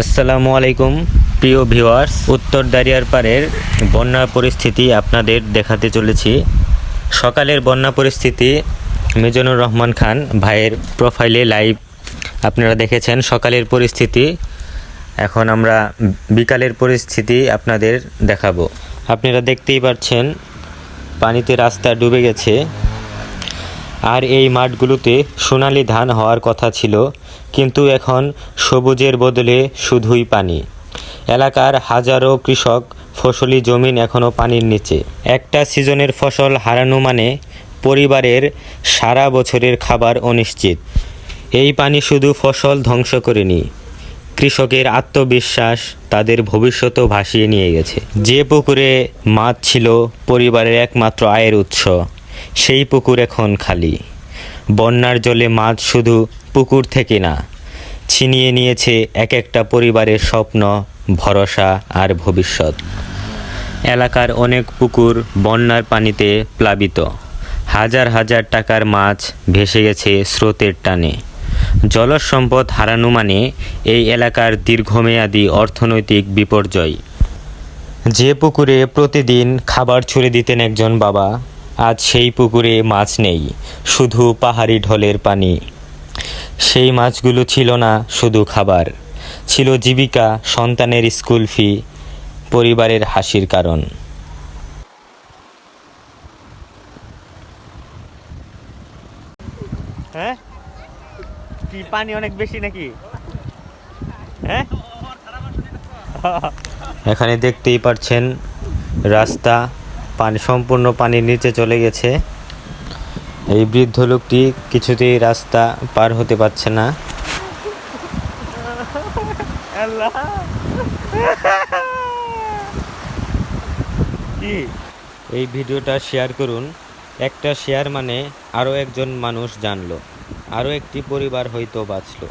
আসসালামু আলাইকুম, প্রিয় ভিউয়ার্স। উত্তর দারিয়ার পাড়ের বন্যা পরিস্থিতি আপনাদের দেখাতে চলেছি। সকালের বন্যা পরিস্থিতি, মিজানুর রহমান খান ভাইয়ের প্রোফাইলে লাইভ আপনারা দেখেছেন সকালের পরিস্থিতি। এখন আমরা বিকালের পরিস্থিতি আপনাদের দেখাবো। আপনারা দেখতেই পাচ্ছেন, পানিতে রাস্তা ডুবে গেছে। আর এই মাঠগুলোতে সোনালি ধান হওয়ার কথা ছিল, কিন্তু এখন সবুজের বদলে শুধুই পানি। এলাকার হাজারো কৃষক ফসলি জমিন এখনও পানির নিচে। একটা সিজনের ফসল হারানো মানে পরিবারের সারা বছরের খাবার অনিশ্চিত। এই পানি শুধু ফসল ধ্বংস করেনি, কৃষকের আত্মবিশ্বাস তাদের ভবিষ্যতও ভাসিয়ে নিয়ে গেছে। যে পুকুরে মাছ ছিল, পরিবারের একমাত্র আয়ের উৎস। সেই পুকুর এখন খালি। বন্যার জলে মাছ শুধু পুকুর থেকে না, ছিনিয়ে নিয়েছে এক একটা পরিবারের স্বপ্ন, ভরসা আর ভবিষ্যৎ। এলাকার অনেক পুকুর বন্যার পানিতে প্লাবিত। হাজার হাজার টাকার মাছ ভেসে গেছে স্রোতের টানে। জলজ সম্পদ হারানো মানে এই এলাকার দীর্ঘমেয়াদী অর্থনৈতিক বিপর্যয়। যে পুকুরে প্রতিদিন খাবার ছুড়ে দিতেন একজন বাবা আজ সেই পুকুরে মাছ নেই শুধু পাহাড়ি ঢলের পানি। সেই মাছগুলো ছিল না শুধু খাবার ছিল জীবিকা সন্তানের স্কুল ফি পরিবারের হাসির কারণ। হ্যাঁ? কি পানি অনেক বেশি নাকি? হ্যাঁ? এখানে দেখতেই পাচ্ছেন রাস্তা পানি, সম্পূর্ণ পানির নিচে চলে গেছে। এই বৃদ্ধ লোকটি কিছুতেই রাস্তা পার হতে পারছে না। এই ভিডিওটা শেয়ার করুন। একটা শেয়ার মানে আরও একজন মানুষ জানলো। আরও একটি পরিবার হয়তো বাঁচলো।